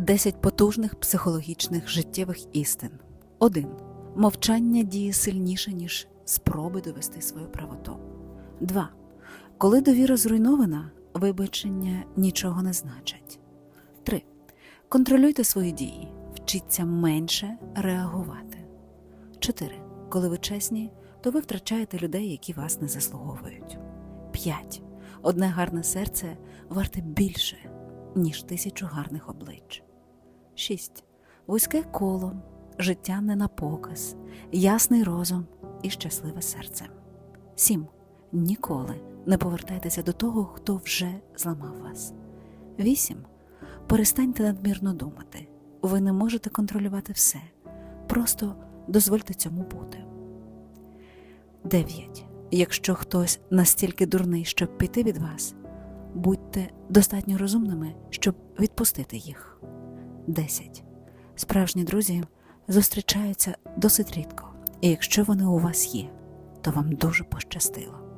10 потужних психологічних життєвих істин. 1. Мовчання діє сильніше, ніж спроби довести свою правоту. 2. Коли довіра зруйнована, вибачення нічого не значать. 3. Контролюйте свої дії, вчіться менше реагувати. 4. Коли ви чесні, то ви втрачаєте людей, які вас не заслуговують. 5. Одне гарне серце варте більше, ніж тисячу гарних облич. 6. Вузьке коло, життя не на показ, ясний розум і щасливе серце. 7. Ніколи не повертайтеся до того, хто вже зламав вас. 8. Перестаньте надмірно думати. Ви не можете контролювати все. Просто дозвольте цьому бути. 9. Якщо хтось настільки дурний, щоб піти від вас, будьте достатньо розумними, щоб відпустити їх. 10. Справжні друзі зустрічаються досить рідко, і якщо вони у вас є, то вам дуже пощастило.